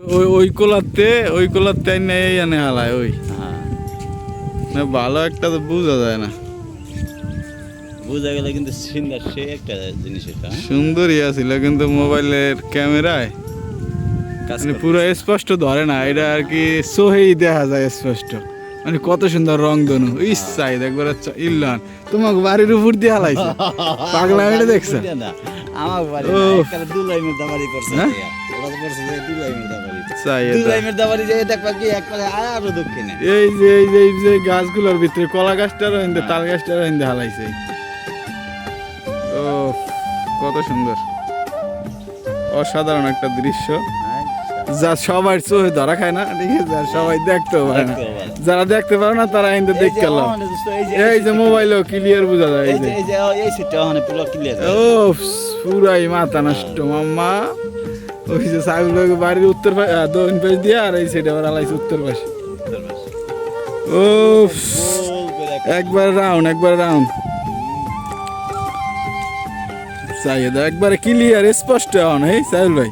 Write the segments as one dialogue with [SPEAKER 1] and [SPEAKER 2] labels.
[SPEAKER 1] ওই ওই কোলাতে ওই কোলাতে নেই এনে হালায় ওই
[SPEAKER 2] হ্যাঁ
[SPEAKER 1] না ভালো একটা তো বোঝা যায় না
[SPEAKER 2] বোঝা গেলে কিন্তু সুন্দর সে একটা জিনিস এটা হ্যাঁ?
[SPEAKER 1] সুন্দরই আছিল কিন্তু মোবাইলের ক্যামেরায় মানে। পুরো স্পষ্ট ধরে না এটা আর কি সহি দেখা যায় স্পষ্ট মানে কত সুন্দর রং দনু। ইসাই একবার ইল্লান। তোমাকে বাড়ির উপর দিয়ে হালাইছে। পাগলা এটা দেখছ?
[SPEAKER 2] আমার বাড়ি একবারে দুলাইমের করছে
[SPEAKER 1] হ্যাঁ? এই যে এই যে এই যে গাছগুলোর ভিতরে কলা গাছটারও হিন্দে তাল গাছটারও হিন্দে হালাইছে। ও কত সুন্দর। অসাধারণ একটা দৃশ্য। যা সবাই চোখে ধরা খায় না ঠিক আছে? আর সবাই দেখতে পারে না। যারা দেখতে পারে না তারা হিন্দে
[SPEAKER 2] এই
[SPEAKER 1] দেখ
[SPEAKER 2] যে
[SPEAKER 1] গেল
[SPEAKER 2] এই যে-
[SPEAKER 1] মোবাইলও ক্লিয়ার বোঝা যায়
[SPEAKER 2] এই যে এই যে এই সিটটা ওখানে পুরো ক্লিয়ার
[SPEAKER 1] ও পুরাই মাথা নষ্ট মাম্মা। ওই যে সাহেব বাড়ির উত্তর পাশে দক্ষিণ পাশ দিয়ে আর এই সাইডে আবার আলাইছে উত্তর পাশে। ও একবার রাউন্ড একবার রাউন্ড চাহিদা একবারে ক্লিয়ার স্পষ্ট হন এই সাহেব ভাই।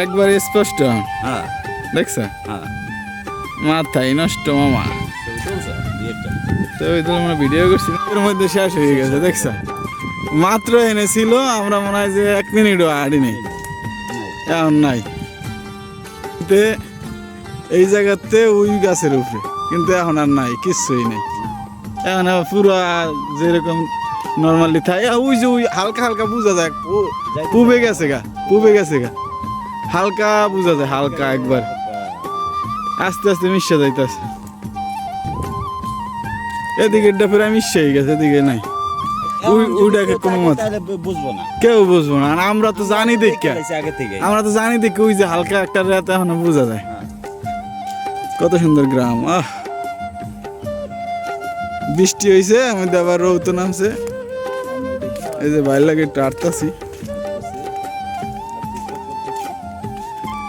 [SPEAKER 1] একবার স্পষ্ট।
[SPEAKER 2] হ্যাঁ।
[SPEAKER 1] দেখছ?
[SPEAKER 2] হ্যাঁ।
[SPEAKER 1] মাথাই নষ্ট মামা। তো ওই তো আমরা ভিডিও করছি। এর মধ্যে শেষ হয়ে গেছে দেখছ? মাত্র এনেছিল আমরা মনে হয় যে এক মিনিটও আড়ি নেই। এখন নাই। তে এই জায়গাতে ওই গাছের উপরে। কিন্তু এখন আর নাই কিচ্ছুই নেই। এখন পুরো যেরকম নর্মালি থাকে ওই যে ওই হালকা হালকা বোঝা যায় পুবে গেছে গা পুবে গেছে গা। হালকা বোঝা যায় হালকা একবার। আস্তে আস্তে মিশে যাইতেছে। এদিকে ফের মিশে গেছে এদিকে নাই। ওইটাকে
[SPEAKER 2] বুঝব না।
[SPEAKER 1] কেউ বুঝব না আর আমরা তো জানি দেখা। আমরা তো জানি দেখি ওই যে হালকা একটা রাত এখনও বোঝা যায়।
[SPEAKER 2] হ্যাঁ।
[SPEAKER 1] কত সুন্দর গ্রাম আহ। বৃষ্টি হয়েছে আমি আবার রৌত নামছে। এই যে বাইর লাগে টারতাছি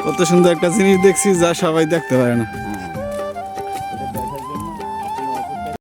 [SPEAKER 1] কত সুন্দর একটা জিনিস দেখছি যা সবাই দেখতে পারে না।